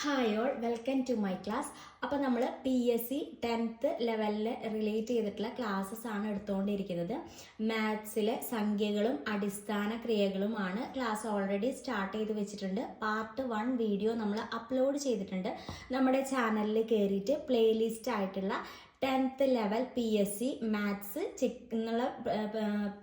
Hi all welcome to my class അപ്പോൾ നമ്മൾ P S C tenth ലെവലിൽ relate ചെയ്തിട്ടുള്ള ക്ലാസ്സസ് ആണ് എടുത്തുകൊണ്ടിരിക്കുന്നത് മാത്സിലെ സംഖ്യകളും അടിസ്ഥാന ക്രിയകളുമാണ് ക്ലാസ് ഓൾറെഡി സ്റ്റാർട്ട് ചെയ്ത് വെച്ചിട്ടുണ്ട്. പാർട്ട് വൺ വീഡിയോ നമ്മൾ അപ്ലോഡ് ചെയ്തിട്ടുണ്ട്. നമ്മുടെ ചാനലിൽ കയറിയിട്ട് പ്ലേലിസ്റ്റ് ആയിട്ടുള്ള tenth level P S C maths check എന്നുള്ള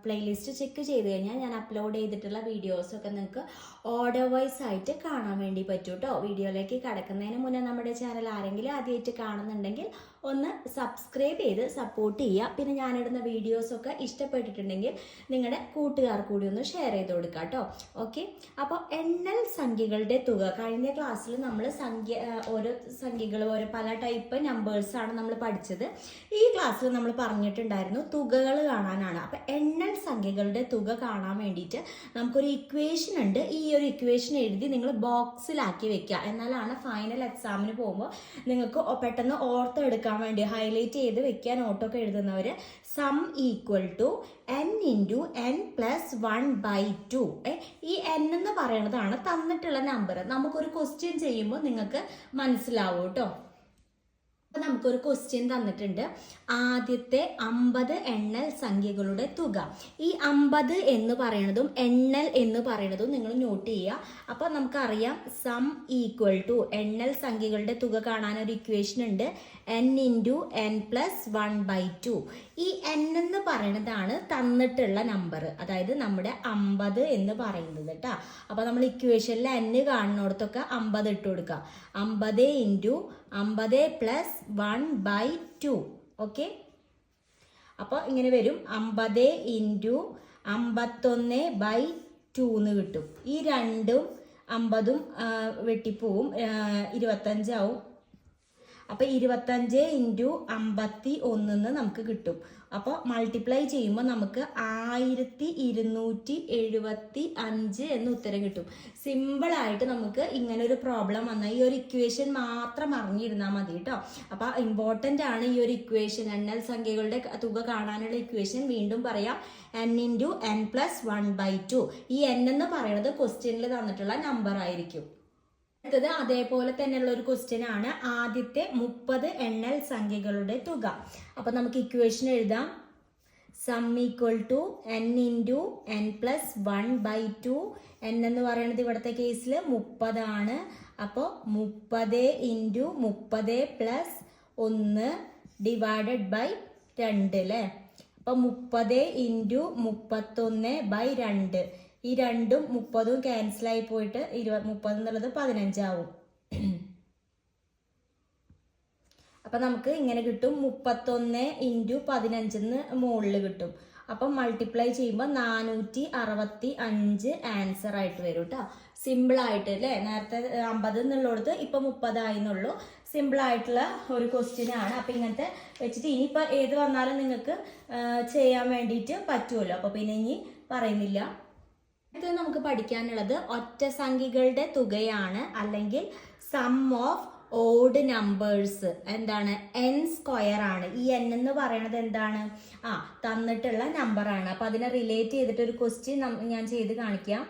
പ്ലേലിസ്റ്റ് ചെക്ക് ചെയ്ത് കഴിഞ്ഞാൽ ഞാൻ അപ്ലോഡ് ചെയ്തിട്ടുള്ള വീഡിയോസൊക്കെ നിങ്ങൾക്ക് ഓർഡർ വൈസ് ആയിട്ട് കാണാൻ വേണ്ടി പറ്റും കേട്ടോ വീഡിയോയിലേക്ക് കടക്കുന്നതിന് മുന്നേ നമ്മുടെ ചാനൽ ആരെങ്കിലും ആദ്യമായിട്ട് കാണുന്നുണ്ടെങ്കിൽ ഒന്ന് സബ്സ്ക്രൈബ് ചെയ്ത് സപ്പോർട്ട് ചെയ്യുക. പിന്നെ ഞാനിടുന്ന വീഡിയോസൊക്കെ ഇഷ്ടപ്പെട്ടിട്ടുണ്ടെങ്കിൽ നിങ്ങളുടെ കൂട്ടുകാർ കൂടി ഒന്ന് ഷെയർ ചെയ്ത് കൊടുക്കുക കേട്ടോ ഓക്കെ അപ്പോൾ എണ്ണൽ സംഖ്യകളുടെ തുക. കഴിഞ്ഞ ക്ലാസ്സിൽ നമ്മൾ സംഖ്യ ഓരോ സംഖ്യകൾ ഓരോ പല ടൈപ്പ് നമ്പേഴ്സാണ് നമ്മൾ പഠിച്ചത്. ഈ ക്ലാസ്സിൽ നമ്മൾ പറഞ്ഞിട്ടുണ്ടായിരുന്നു തുകകൾ കാണാനാണ്. അപ്പം എണ്ണൽ സംഖ്യകളുടെ തുക കാണാൻ വേണ്ടിയിട്ട് നമുക്കൊരു ഇക്വേഷൻ ഉണ്ട്. ഈ ഒരു ഇക്വേഷൻ എഴുതി നിങ്ങൾ ബോക്സിലാക്കി വെക്കുക എന്നാലാണ് ഫൈനൽ എക്സാമിന് പോകുമ്പോൾ നിങ്ങൾക്ക് പെട്ടെന്ന് ഓർത്തെടുക്കാൻ വേണ്ടി ഹൈലൈറ്റ് ചെയ്ത് വെക്കാൻ ഓട്ടൊക്കെ എഴുതുന്നവർ sum equal to N into N plus one by two ഈ എൻ എന്ന് പറയുന്നതാണ് തന്നിട്ടുള്ള നമ്പർ നമുക്കൊരു ക്വസ്റ്റ്യൻ ചെയ്യുമ്പോൾ നിങ്ങൾക്ക് മനസ്സിലാവും കേട്ടോ അപ്പൊ നമുക്കൊരു ക്വസ്റ്റ്യൻ തന്നിട്ടുണ്ട്. ആദ്യത്തെ അമ്പത് എണ്ണൽ സംഖ്യകളുടെ തുക. ഈ അമ്പത് എന്ന് പറയുന്നതും എണ്ണൽ എന്ന് പറയുന്നതും നിങ്ങൾ നോട്ട് ചെയ്യുക. അപ്പോൾ നമുക്കറിയാം സം ഈക്വൽ ടു എണ്ണൽ സംഖ്യകളുടെ തുക കാണാൻ ഒരു ഇക്വേഷൻ ഉണ്ട്. N into N plus one by two ഈ എൻ എന്ന് പറയുന്നതാണ് തന്നിട്ടുള്ള നമ്പർ അതായത് നമ്മുടെ അമ്പത് എന്ന് പറയുന്നത് കേട്ടോ അപ്പോൾ നമ്മൾ ഇക്വേഷനിൽ എൻ കാണുന്നിടത്തൊക്കെ അമ്പത് ഇട്ട് കൊടുക്കുക. അമ്പത് ഇന്റു അമ്പത് plus one by two okay അപ്പോൾ ഇങ്ങനെ വരും. അമ്പത് ഇന്റു അമ്പത്തൊന്ന് ബൈ ടു എന്ന് കിട്ടും. ഈ രണ്ടും അമ്പതും വെട്ടിപ്പോവും ഇരുപത്തഞ്ചാവും. അപ്പോൾ ഇരുപത്തഞ്ച് ഇന്റു അമ്പത്തി ഒന്നിന്ന് നമുക്ക് കിട്ടും. അപ്പോൾ മൾട്ടിപ്ലൈ ചെയ്യുമ്പോൾ നമുക്ക് ആയിരത്തി ഇരുന്നൂറ്റി എഴുപത്തി അഞ്ച് എന്ന് ഉത്തരം കിട്ടും. സിമ്പിളായിട്ട് നമുക്ക് ഇങ്ങനെ ഒരു പ്രോബ്ലം വന്നാൽ ഈ ഒരു ഇക്വേഷൻ മാത്രം അറിഞ്ഞിരുന്നാൽ മതി കേട്ടോ. അപ്പോൾ ഇമ്പോർട്ടന്റ് ആണ് ഈ ഒരു ഇക്വേഷൻ എണ്ണൽ സംഖ്യകളുടെ തുക കാണാനുള്ള ഇക്വേഷൻ വീണ്ടും പറയാം. N into N plus one by two ഈ എൻ എന്ന് പറയുന്നത് ക്വസ്റ്റ്യനിൽ തന്നിട്ടുള്ള നമ്പർ ആയിരിക്കും. അടുത്തത് അതേപോലെ തന്നെയുള്ള ഒരു ക്വസ്റ്റ്യൻ ആണ്. ആദ്യത്തെ മുപ്പത് എണ്ണൽ സംഖ്യകളുടെ തുക. അപ്പൊ നമുക്ക് ഇക്വേഷൻ എഴുതാം. Sum equal to N into N plus one by two N എന്ന് പറയുന്നത് ഇവിടുത്തെ കേസിൽ മുപ്പതാണ്. അപ്പോൾ മുപ്പത് ഇന്റു മുപ്പത് പ്ലസ് ഒന്ന് ഡിവൈഡഡ് ബൈ രണ്ട് അല്ലേ അപ്പോൾ മുപ്പത് ഇന്റു മുപ്പത്തൊന്ന് ബൈ രണ്ട്. ഈ രണ്ടും മുപ്പതും ക്യാൻസൽ ആയി പോയിട്ട് ഇരുപത് മുപ്പത് എന്നുള്ളത് പതിനഞ്ചാവും. അപ്പം നമുക്ക് ഇങ്ങനെ കിട്ടും. മുപ്പത്തൊന്ന് ഇന്റു പതിനഞ്ചെന്ന് മുകളിൽ കിട്ടും. അപ്പം മൾട്ടിപ്ലൈ ചെയ്യുമ്പോൾ നാനൂറ്റി അറുപത്തി അഞ്ച് ആൻസർ ആയിട്ട് വരും കേട്ടോ സിമ്പിൾ ആയിട്ട് അല്ലേ നേരത്തെ അമ്പത് എന്നുള്ളടത്ത് ഇപ്പം മുപ്പതായി എന്നുള്ളൂ. സിമ്പിളായിട്ടുള്ള ഒരു ക്വസ്റ്റ്യൻ ആണ്. അപ്പം ഇങ്ങനത്തെ വെച്ചിട്ട് ഇനിയിപ്പോൾ ഏത് വന്നാലും നിങ്ങൾക്ക് ചെയ്യാൻ വേണ്ടിയിട്ട് പറ്റുമല്ലോ അപ്പോൾ പിന്നെ ഇനി പറയുന്നില്ല. അടുത്തത് നമുക്ക് പഠിക്കാനുള്ളത് ഒറ്റ സംഖ്യകളുടെ തുകയാണ് അല്ലെങ്കിൽ സം ഓഫ് ഓഡ് നമ്പേഴ്സ് എന്താണ്? എൻ സ്ക്വയർ ആണ്. ഈ എൻ എന്ന് പറയണത് എന്താണ്? ആ തന്നിട്ടുള്ള നമ്പർ ആണ്. അപ്പൊ അതിനെ റിലേറ്റ് ചെയ്തിട്ട് ഒരു ക്വസ്റ്റ്യൻ ഞാൻ ചെയ്ത് കാണിക്കാം.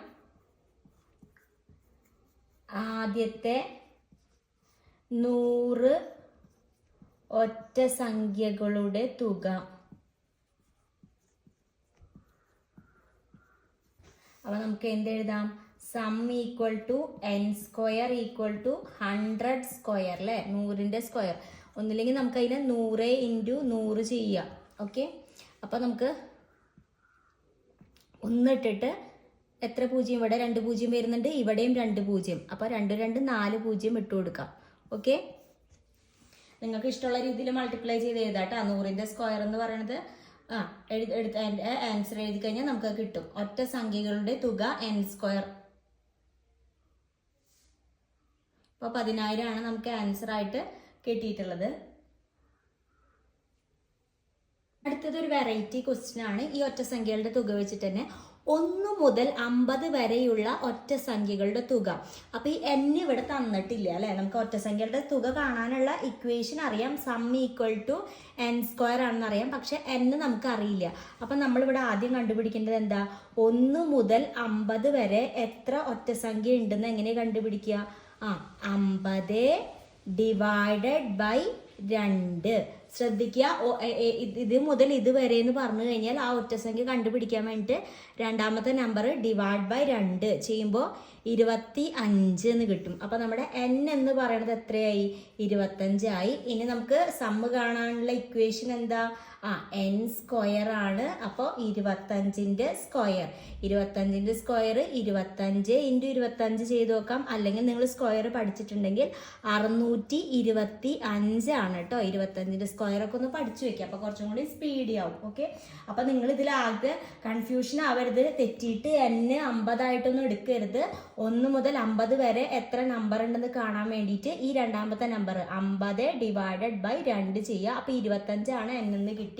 ആദ്യത്തെ നൂറ് ഒറ്റ സംഖ്യകളുടെ തുക. അപ്പൊ നമുക്ക് എന്ത് എഴുതാം? Sum equal to N square equal to hundred square അല്ലേ നൂറിന്റെ സ്ക്വയർ ഒന്നില്ലെങ്കിൽ നമുക്ക് അതിനെ നൂറ് ഇന്റു നൂറ് ചെയ്യാം ഓക്കെ അപ്പൊ നമുക്ക് ഒന്നിട്ടിട്ട് എത്ര പൂജ്യം? ഇവിടെ രണ്ട് പൂജ്യം വരുന്നുണ്ട് ഇവിടെയും രണ്ട് പൂജ്യം. അപ്പൊ രണ്ട് രണ്ട് നാല് പൂജ്യം ഇട്ടു കൊടുക്കാം. ഓക്കെ നിങ്ങൾക്ക് ഇഷ്ടമുള്ള രീതിയിൽ മൾട്ടിപ്ലൈ ചെയ്ത് എഴുതാട്ടാ. നൂറിന്റെ സ്ക്വയർ എന്ന് പറയുന്നത് ആ എടുത്ത് ആൻസർ എഴുതി കഴിഞ്ഞാൽ നമുക്ക് കിട്ടും. ഒറ്റ സംഖ്യകളുടെ തുക എൻ സ്ക്വയർ അപ്പോൾ പതിനായിരം ആണ് നമുക്ക് ആൻസർ ആയിട്ട് കിട്ടിയിട്ടുള്ളത്. അടുത്തത് ഒരു വെറൈറ്റി ക്വസ്റ്റ്യൻ ആണ്. ഈ ഒറ്റ സംഖ്യകളുടെ തുക വെച്ചിട്ട് തന്നെ ഒന്ന് മുതൽ അമ്പത് വരെയുള്ള ഒറ്റ സംഖ്യകളുടെ തുക. അപ്പൊ ഈ എൻ ഇവിടെ തന്നിട്ടില്ല അല്ലെ? നമുക്ക് ഒറ്റ സംഖ്യകളുടെ തുക കാണാനുള്ള ഇക്വേഷൻ അറിയാം. Sum equal to N square ആണെന്ന് അറിയാം. പക്ഷെ എൻ നമുക്ക് അറിയില്ല അപ്പൊ നമ്മളിവിടെ ആദ്യം കണ്ടുപിടിക്കേണ്ടത് എന്താ? ഒന്ന് മുതൽ അമ്പത് വരെ എത്ര ഒറ്റ സംഖ്യ ഉണ്ടെന്ന് എങ്ങനെ കണ്ടുപിടിക്കുക? ആ അമ്പത് ഡിവൈഡഡ് ബൈ രണ്ട്. ശ്രദ്ധിക്കുക. ഇത് മുതൽ ഇതുവരെ എന്ന് പറഞ്ഞു കഴിഞ്ഞാൽ ആ ഒറ്റസംഖ്യ കണ്ടുപിടിക്കാൻ വേണ്ടിയിട്ട് രണ്ടാമത്തെ നമ്പർ ഡിവൈഡ് ബൈ രണ്ട് ചെയ്യുമ്പോൾ ഇരുപത്തി അഞ്ച് എന്ന് കിട്ടും. അപ്പോൾ നമ്മുടെ എൻ എന്ന് പറയുന്നത് എത്രയായി? ഇരുപത്തഞ്ചായി ഇനി നമുക്ക് സമ്മ് കാണാനുള്ള ഇക്വേഷൻ എന്താ? ആ എൻ സ്ക്വയർ ആണ്. അപ്പോൾ ഇരുപത്തഞ്ചിന്റെ സ്ക്വയർ ഇരുപത്തഞ്ചിന്റെ സ്ക്വയർ ഇരുപത്തഞ്ച് ഇന്റു ഇരുപത്തഞ്ച് ചെയ്ത് നോക്കാം. അല്ലെങ്കിൽ നിങ്ങൾ സ്ക്വയർ പഠിച്ചിട്ടുണ്ടെങ്കിൽ അറുന്നൂറ്റി ഇരുപത്തി അഞ്ചാണ് കേട്ടോ ഇരുപത്തഞ്ചിന്റെ സ്ക്വയറൊക്കെ ഒന്ന് പഠിച്ചു വെക്കുക അപ്പോൾ കുറച്ചും കൂടി സ്പീഡി ആവും. ഓക്കെ അപ്പോൾ നിങ്ങൾ ഇതിലാകെ കൺഫ്യൂഷൻ ആവരുത്. തെറ്റിയിട്ട് എന്നെ അമ്പതായിട്ടൊന്നും എടുക്കരുത്. ഒന്ന് മുതൽ അമ്പത് വരെ എത്ര നമ്പർ ഉണ്ടെന്ന് കാണാൻ വേണ്ടിയിട്ട് ഈ രണ്ടാമത്തെ നമ്പർ അമ്പത് ഡിവൈഡഡ് ബൈ രണ്ട് ചെയ്യുക. അപ്പോൾ ഇരുപത്തഞ്ചാണ് എന്നെന്ന് കിട്ടി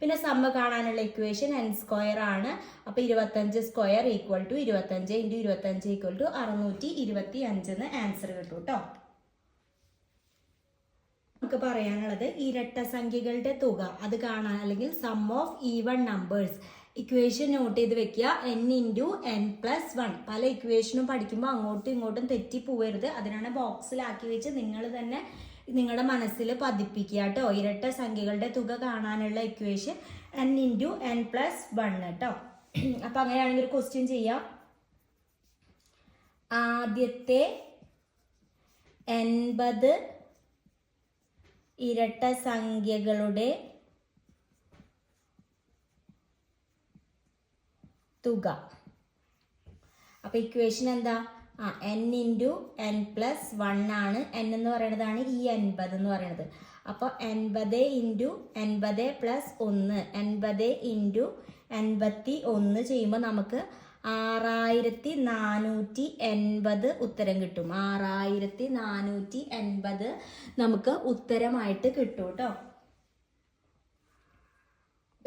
പിന്നെ സമ്മ കാണാനുള്ള ഇക്വേഷൻ എൻ സ്ക്വയർ ആണ്. അപ്പോൾ ഇരുപത്തഞ്ച് സ്ക്വയർ ഈക്വൽ ടു ഇരുപത്തഞ്ച് ഇന്റു ഇരുപത്തഞ്ച് ഈക്വൽ ടു അറുന്നൂറ്റി ഇരുപത്തി അഞ്ചെന്ന് ആൻസർ കിട്ടും കേട്ടോ നമുക്ക് പറയാനുള്ളത് ഇരട്ട സംഖ്യകളുടെ തുക. അത് കാണാൻ അല്ലെങ്കിൽ sum of even numbers equation note ചെയ്ത് വെക്കുക. N into N plus one പല ഇക്വേഷനും പഠിക്കുമ്പോൾ അങ്ങോട്ടും ഇങ്ങോട്ടും തെറ്റി പോവരുത് അതിനാണ് ബോക്സിലാക്കി വെച്ച് നിങ്ങൾ തന്നെ നിങ്ങളുടെ മനസ്സിൽ പതിപ്പിക്കുക കേട്ടോ. ഇരട്ട സംഖ്യകളുടെ തുക കാണാനുള്ള equation N into N plus one കേട്ടോ. അപ്പം അങ്ങനെയാണെങ്കിൽ ഒരു ക്വസ്റ്റ്യൻ ചെയ്യാം. ആദ്യത്തെ എൺപത് ഇരട്ട സംഖ്യകളുടെ തുക. അപ്പൊ ഇക്വേഷൻ എന്താ? ആ N into N plus one ആണ് എൻ എന്ന് പറയുന്നതാണ് ഈ എൺപത് എന്ന് പറയുന്നത് അപ്പോൾ എൺപത് ഇന്റു എൺപത് പ്ലസ് ഒന്ന് എൺപത് ഇന്റു എൺപത്തി ഒന്ന് ചെയ്യുമ്പോൾ നമുക്ക് ആറായിരത്തി നാനൂറ്റി എൺപത് ഉത്തരം കിട്ടും. ആറായിരത്തി നാനൂറ്റി എൺപത് നമുക്ക് ഉത്തരമായിട്ട് കിട്ടും കേട്ടോ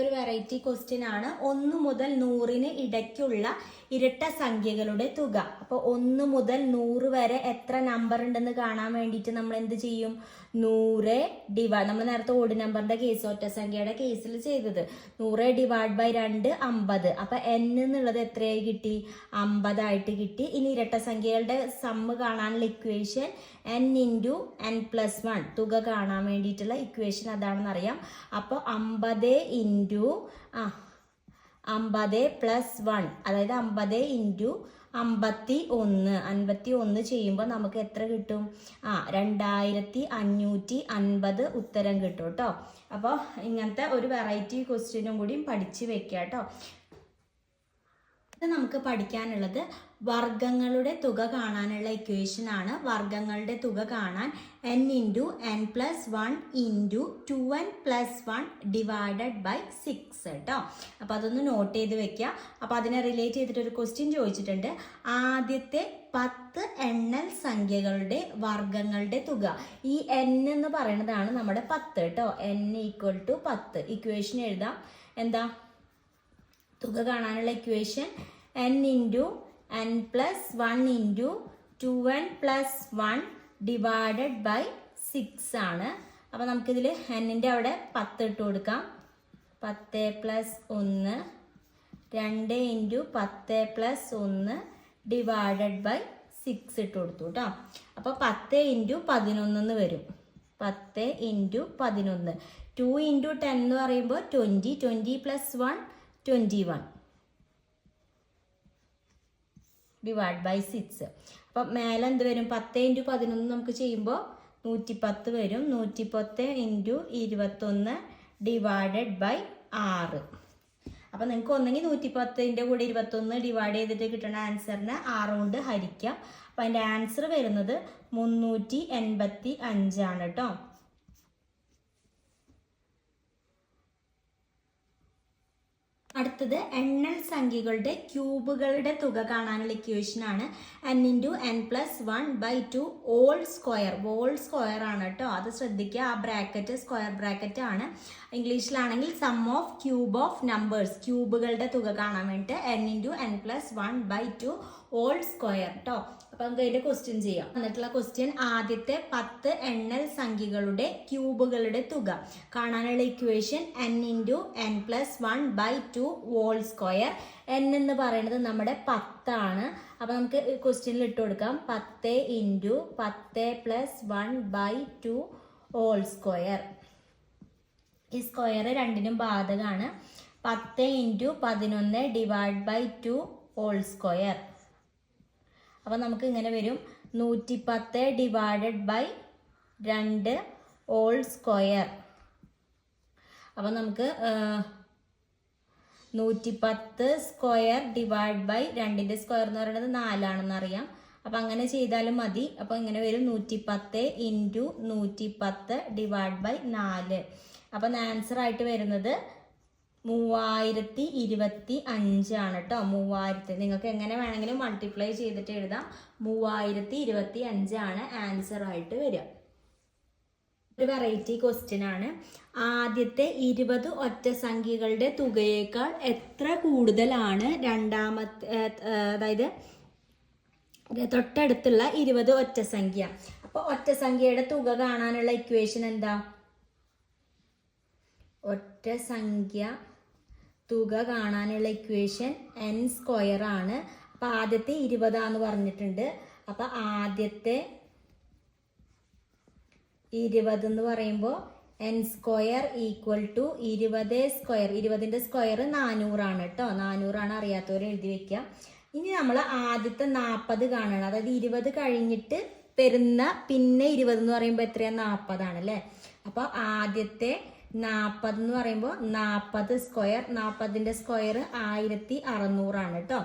ഒരു വെറൈറ്റി ക്വസ്റ്റ്യൻ ആണ്. ഒന്ന് മുതൽ നൂറിന് ഇടയ്ക്കുള്ള ഇരട്ട സംഖ്യകളുടെ തുക. അപ്പോൾ ഒന്ന് മുതൽ നൂറ് വരെ എത്ര നമ്പർ ഉണ്ടെന്ന് കാണാൻ വേണ്ടിയിട്ട് നമ്മൾ എന്ത് ചെയ്യും? നൂറ് ഡിവൈഡ് നമ്മൾ നേരത്തെ ഓഡ് നമ്പറിന്റെ കേസ് ഒറ്റ സംഖ്യയുടെ കേസിൽ ചെയ്തത്. നൂറ് ഡിവൈഡ് ബൈ രണ്ട് അമ്പത്. അപ്പൊ എൻ എന്നുള്ളത് എത്രയായി കിട്ടി? അമ്പതായിട്ട് കിട്ടി. ഇനി ഇരട്ട സംഖ്യകളുടെ സമ്മ് കാണാനുള്ള equation N into N plus one തുക കാണാൻ വേണ്ടിയിട്ടുള്ള ഇക്വേഷൻ അതാണെന്ന് അറിയാം. അപ്പോൾ അമ്പത് ഇന്റു ആ അമ്പത് പ്ലസ് വൺ അതായത് അമ്പത് ഇന്റു അമ്പത്തി ഒന്ന്. അൻപത്തി ഒന്ന് ചെയ്യുമ്പോൾ നമുക്ക് എത്ര കിട്ടും? ആ രണ്ടായിരത്തി അഞ്ഞൂറ്റി അൻപത് ഉത്തരം കിട്ടും കേട്ടോ. അപ്പോൾ ഇങ്ങനത്തെ ഒരു വെറൈറ്റി ക്വസ്റ്റ്യനും കൂടി പഠിച്ച് വെക്കുക കേട്ടോ. നമുക്ക് പഠിക്കാനുള്ളത് വർഗങ്ങളുടെ തുക കാണാനുള്ള ഇക്വേഷൻ ആണ്. വർഗങ്ങളുടെ തുക കാണാൻ N into N plus one into two N plus one divided by six കേട്ടോ അപ്പോൾ അതൊന്ന് നോട്ട് ചെയ്ത് വെക്കുക അപ്പോൾ അതിനെ റിലേറ്റ് ചെയ്തിട്ട് ഒരു ക്വസ്റ്റ്യൻ ചോദിച്ചിട്ടുണ്ട്. ആദ്യത്തെ പത്ത് എണ്ണൽ സംഖ്യകളുടെ വർഗങ്ങളുടെ തുക. ഈ എൻ എന്ന് പറയുന്നതാണ് നമ്മുടെ പത്ത് കേട്ടോ എൻ ഈക്വൽ ടു പത്ത്. ഇക്വേഷൻ എഴുതാം. എന്താ? തുക കാണാനുള്ള equation N into plus one into two N plus one divided by six ആണ്. അപ്പോൾ നമുക്കിതിൽ എന്നിന്റെ അവിടെ പത്ത് ഇട്ട് കൊടുക്കാം. പത്ത് പ്ലസ് ഒന്ന് രണ്ട് ഇന്റു പത്ത് പ്ലസ് ഒന്ന് ഡിവൈഡഡ് ബൈ സിക്സ് ഇട്ട് കൊടുത്തു കേട്ടോ അപ്പോൾ പത്ത് ഇന്റു പതിനൊന്നെന്ന് വരും. പത്ത് ഇന്റു പതിനൊന്ന്. ടു ഇന്റു ടെൻ എന്ന് പറയുമ്പോൾ twenty twenty plus one twenty one divide by six അപ്പം മേലെ എന്ത് വരും? പത്ത് ഇന്റു പതിനൊന്ന് നമുക്ക് ചെയ്യുമ്പോൾ നൂറ്റി പത്ത് വരും. നൂറ്റി പത്ത് ഇന്റു ഇരുപത്തൊന്ന് ഡിവൈഡഡ് ബൈ ആറ്. അപ്പം നിങ്ങൾക്ക് ഒന്നെങ്കിൽ നൂറ്റി പത്തിന്റെ കൂടെ ഇരുപത്തൊന്ന് ഡിവൈഡ് ചെയ്തിട്ട് കിട്ടുന്ന ആൻസറിനെ ആറ് കൊണ്ട് ഹരിക്കാം. അപ്പം അതിന്റെ ആൻസർ വരുന്നത് മുന്നൂറ്റി എൺപത്തി അഞ്ചാണ് കേട്ടോ. അടുത്തത് എണ്ണൽ സംഖ്യകളുടെ ക്യൂബുകളുടെ തുക കാണാനുള്ള ഇക്വേഷൻ ആണ്. N into n plus one by two whole square whole square ആണ് കേട്ടോ. അത് ശ്രദ്ധിക്കുക. ആ ബ്രാക്കറ്റ് സ്ക്വയർ ബ്രാക്കറ്റ് ആണ്. ഇംഗ്ലീഷിലാണെങ്കിൽ sum of cube of numbers ക്യൂബുകളുടെ തുക കാണാൻ വേണ്ടിയിട്ട് N into N plus one by two whole square കേട്ടോ അപ്പൊ നമുക്ക് അതിന്റെ ക്വസ്റ്റ്യൻ ചെയ്യാം. എന്നിട്ടുള്ള ക്വസ്റ്റ്യൻ ആദ്യത്തെ പത്ത് എണ്ണൽ സംഖ്യകളുടെ ക്യൂബുകളുടെ തുക. കാണാനുള്ള equation N into N plus one by two whole square N എന്ന് പറയുന്നത് നമ്മുടെ പത്താണ്. അപ്പൊ നമുക്ക് ക്വസ്റ്റ്യനിൽ ഇട്ട് കൊടുക്കാം. പത്ത് ഇന്റു പത്ത് plus one by two whole square ഈ സ്ക്വയർ രണ്ടിനും ബാധകമാണ്. പത്ത് ഇന്റു പതിനൊന്ന് divide by two whole square അപ്പോൾ നമുക്ക് ഇങ്ങനെ വരും. നൂറ്റി പത്ത് ഡിവൈഡഡ് ബൈ രണ്ട് ഓൾ സ്ക്വയർ അപ്പോൾ നമുക്ക് നൂറ്റി പത്ത് സ്ക്വയർ ഡിവൈഡ് ബൈ രണ്ടിന്റെ സ്ക്വയർ എന്ന് പറയുന്നത് നാലാണെന്ന് അറിയാം. അപ്പം അങ്ങനെ ചെയ്താലും മതി. അപ്പോൾ ഇങ്ങനെ വരും. നൂറ്റി പത്ത് ഇന്റു നൂറ്റി പത്ത് ഡിവൈഡ് ബൈ നാല്. അപ്പം ആൻസർ ആയിട്ട് വരുന്നത് മൂവായിരത്തി ഇരുപത്തി അഞ്ചാണ് കേട്ടോ മൂവായിരത്തി നിങ്ങൾക്ക് എങ്ങനെ വേണമെങ്കിലും മൾട്ടിപ്ലൈ ചെയ്തിട്ട് എഴുതാം. മൂവായിരത്തി ഇരുപത്തി അഞ്ചാണ് ആൻസർ ആയിട്ട് വരിക. ഒരു വെറൈറ്റി ക്വസ്റ്റ്യൻ ആണ്. ആദ്യത്തെ ഇരുപത് ഒറ്റ സംഖ്യകളുടെ തുകയേക്കാൾ എത്ര കൂടുതലാണ്? രണ്ടാമത്തെ അതായത് തൊട്ടടുത്തുള്ള ഇരുപത് ഒറ്റ സംഖ്യ. അപ്പോൾ ഒറ്റ സംഖ്യയുടെ തുക കാണാനുള്ള ഇക്വേഷൻ എന്താ? ഒറ്റ സംഖ്യ തുക കാണാനുള്ള ഇക്വേഷൻ എൻ സ്ക്വയർ ആണ്. അപ്പം ആദ്യത്തെ ഇരുപതാന്ന് പറഞ്ഞിട്ടുണ്ട്. അപ്പം ആദ്യത്തെ ഇരുപത് എന്ന് പറയുമ്പോൾ എൻ സ്ക്വയർ ഈക്വൽ ടു ഇരുപത് സ്ക്വയർ ഇരുപതിന്റെ സ്ക്വയർ നാനൂറാണ് കേട്ടോ നാനൂറാണ് അറിയാത്തവർ എഴുതി വെക്കുക ഇനി നമ്മൾ ആദ്യത്തെ നാൽപ്പത് കാണണം. അതായത് ഇരുപത് കഴിഞ്ഞിട്ട് വരുന്ന പിന്നെ ഇരുപത് എന്ന് പറയുമ്പോൾ എത്രയാണ് നാൽപ്പതാണ് അല്ലേ? അപ്പോൾ ആദ്യത്തെ നാൽപ്പത് എന്ന് പറയുമ്പോൾ നാൽപ്പത് സ്ക്വയർ നാൽപ്പതിന്റെ സ്ക്വയർ ആയിരത്തി അറുന്നൂറാണ് കേട്ടോ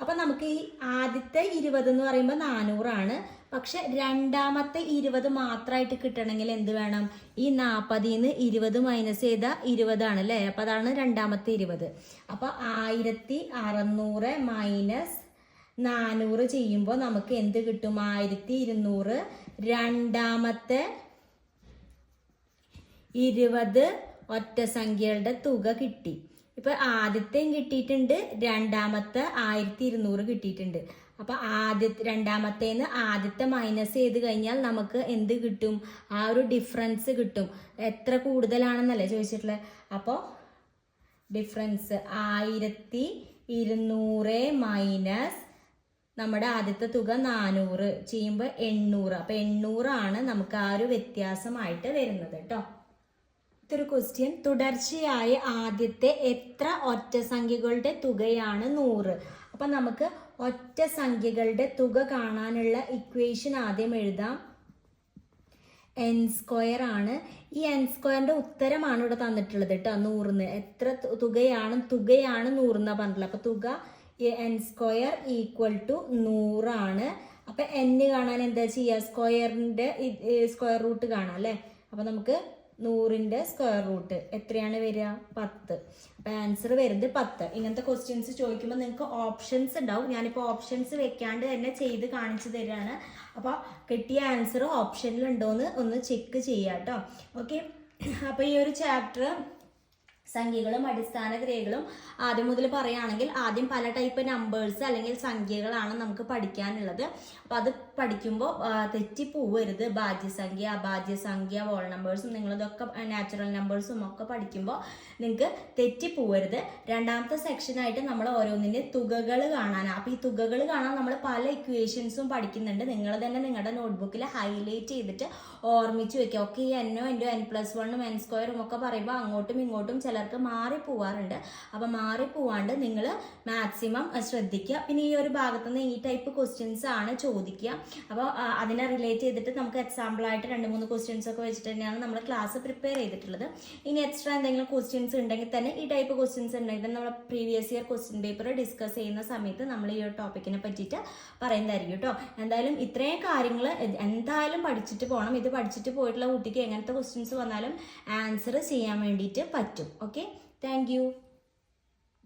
അപ്പം നമുക്ക് ഈ ആദ്യത്തെ ഇരുപത് എന്ന് പറയുമ്പോൾ നാനൂറാണ്. പക്ഷെ രണ്ടാമത്തെ ഇരുപത് മാത്രമായിട്ട് കിട്ടണമെങ്കിൽ എന്ത് വേണം? ഈ നാൽപ്പതിൽ നിന്ന് ഇരുപത് മൈനസ് ചെയ്താൽ ഇരുപതാണ് അല്ലേ അപ്പം അതാണ് രണ്ടാമത്തെ ഇരുപത്. അപ്പോൾ ആയിരത്തി അറുന്നൂറ് മൈനസ് നാനൂറ് ചെയ്യുമ്പോൾ നമുക്ക് എന്ത് കിട്ടും? ആയിരത്തി ഇരുന്നൂറ്. രണ്ടാമത്തെ ഇരുപത് ഒറ്റ സംഖ്യകളുടെ തുക കിട്ടി. ഇപ്പൊ ആദ്യത്തെയും കിട്ടിയിട്ടുണ്ട് രണ്ടാമത്തെ ആയിരത്തി ഇരുന്നൂറ് കിട്ടിയിട്ടുണ്ട്. അപ്പൊ ആദ്യത്തെ രണ്ടാമത്തേന്ന് ആദ്യത്തെ മൈനസ് ചെയ്ത് കഴിഞ്ഞാൽ നമുക്ക് എന്ത് കിട്ടും? ആ ഒരു ഡിഫറൻസ് കിട്ടും. എത്ര കൂടുതലാണെന്നല്ലേ ചോദിച്ചിട്ടുള്ളത് അപ്പോൾ ഡിഫറൻസ് ആയിരത്തി ഇരുന്നൂറ് മൈനസ് നമ്മുടെ ആദ്യത്തെ തുക നാനൂറ് ചെയ്യുമ്പോൾ എണ്ണൂറ്. അപ്പൊ എണ്ണൂറാണ് നമുക്ക് ആ ഒരു വ്യത്യാസമായിട്ട് വരുന്നത് കേട്ടോ. ഇതൊരു ക്വസ്റ്റ്യൻ തുടർച്ചയായ ആദ്യത്തെ എത്ര ഒറ്റ സംഖ്യകളുടെ തുകയാണ് നൂറ്? അപ്പൊ നമുക്ക് ഒറ്റ സംഖ്യകളുടെ തുക കാണാനുള്ള ഇക്വേഷൻ ആദ്യം എഴുതാം. എൻ സ്ക്വയർ ആണ്. ഈ എൻ സ്ക്വയറിന്റെ ഉത്തരമാണ് ഇവിടെ തന്നിട്ടുള്ളത് കേട്ടോ നൂറിന്. എത്ര തുകയാണ് തുകയാണ് നൂറെന്നാ പറഞ്ഞിട്ടുള്ളത്. അപ്പൊ തുക എൻ സ്ക്വയർ ഈക്വൽ ടു നൂറാണ്. അപ്പൊ എൻ കാണാൻ എന്താ ചെയ്യുക സ്ക്വയറിന്റെ സ്ക്വയർ റൂട്ട് കാണാം അല്ലേ? അപ്പൊ നമുക്ക് നൂറിന്റെ സ്ക്വയർ റൂട്ട് എത്രയാണ് വരിക? പത്ത്. അപ്പൊ ആൻസർ വരുന്നത് പത്ത്. ഇങ്ങനത്തെ ക്വസ്റ്റ്യൻസ് ചോദിക്കുമ്പോൾ നിങ്ങൾക്ക് ഓപ്ഷൻസ് ഉണ്ടാവും. ഞാനിപ്പോൾ ഓപ്ഷൻസ് വെക്കാണ്ട് തന്നെ ചെയ്ത് കാണിച്ചു തരികയാണ് അപ്പോൾ കിട്ടിയ ആൻസർ ഓപ്ഷനിൽ എന്ന് ഒന്ന് ചെക്ക് ചെയ്യാം കേട്ടോ ഓക്കെ അപ്പോൾ ഈ ഒരു ചാപ്റ്റർ സംഖ്യകളും അടിസ്ഥാന ക്രിയകളും ആദ്യം മുതൽ പറയുകയാണെങ്കിൽ ആദ്യം പല ടൈപ്പ് നമ്പേഴ്സ് അല്ലെങ്കിൽ സംഖ്യകളാണ് നമുക്ക് പഠിക്കാനുള്ളത്. അപ്പം അത് പഠിക്കുമ്പോൾ തെറ്റി പോവരുത്. ഭാജ്യസംഖ്യ അഭാജ്യസംഖ്യ വോൾ നമ്പേഴ്സും നിങ്ങളിതൊക്കെ നാച്ചുറൽ നമ്പേഴ്സും ഒക്കെ പഠിക്കുമ്പോൾ നിങ്ങൾക്ക് തെറ്റി പോവരുത്. രണ്ടാമത്തെ സെക്ഷനായിട്ട് നമ്മൾ ഓരോന്നിന്റെ തുകകൾ കാണാനാണ് അപ്പോൾ ഈ തുകകൾ കാണാൻ നമ്മൾ പല ഇക്വേഷൻസും പഠിക്കുന്നുണ്ട്. നിങ്ങൾ തന്നെ നിങ്ങളുടെ നോട്ട്ബുക്കിൽ ഹൈലൈറ്റ് ചെയ്തിട്ട് ഓർമ്മിച്ച് വെക്കുക. ഒക്കെ ഈ എന്നോ എന്റെ എൻ പ്ലസ് വണ്ണും എൻ സ്ക്വയറും ഒക്കെ പറയുമ്പോൾ അങ്ങോട്ടും ഇങ്ങോട്ടും ചിലർക്ക് മാറിപ്പോവാറുണ്ട്. അപ്പോൾ മാറി പോവാണ്ട് നിങ്ങൾ മാക്സിമം ശ്രദ്ധിക്കുക. പിന്നെ ഈ ഒരു ഭാഗത്ത് നിന്ന് ഈ ടൈപ്പ് ക്വസ്റ്റ്യൻസ് ആണ് ചോദിക്കുക. അപ്പോൾ അതിനെ റിലേറ്റ് ചെയ്തിട്ട് നമുക്ക് എക്സാമ്പിൾ ആയിട്ട് രണ്ട് മൂന്ന് ക്വസ്റ്റ്യൻസ് ഒക്കെ വെച്ചിട്ട് തന്നെയാണ് നമ്മൾ ക്ലാസ് പ്രിപ്പയർ ചെയ്തിട്ടുള്ളത്. ഇനി എക്സ്ട്രാ എന്തെങ്കിലും ക്വസ്റ്റ്യൻസ് ഉണ്ടെങ്കിൽ തന്നെ ഈ ടൈപ്പ് ക്വസ്റ്റ്യൻസ് ഉണ്ടെങ്കിൽ നമ്മൾ previous year question paper discuss ചെയ്യുന്ന സമയത്ത് നമ്മൾ ഈ ഒരു ടോപ്പിക്കിനെ പറ്റിയിട്ട് പറയുന്നതായിരിക്കും കേട്ടോ. എന്തായാലും ഇത്രയും കാര്യങ്ങൾ എന്തായാലും പഠിച്ചിട്ട് പോകണം ഇത് പഠിച്ചിട്ട് പോയിട്ടുള്ള കുട്ടിക്ക് എങ്ങനത്തെ ക്വസ്റ്റ്യൻസ് വന്നാലും ആൻസർ ചെയ്യാൻ വേണ്ടിയിട്ട് പറ്റും. ഓക്കെ. താങ്ക്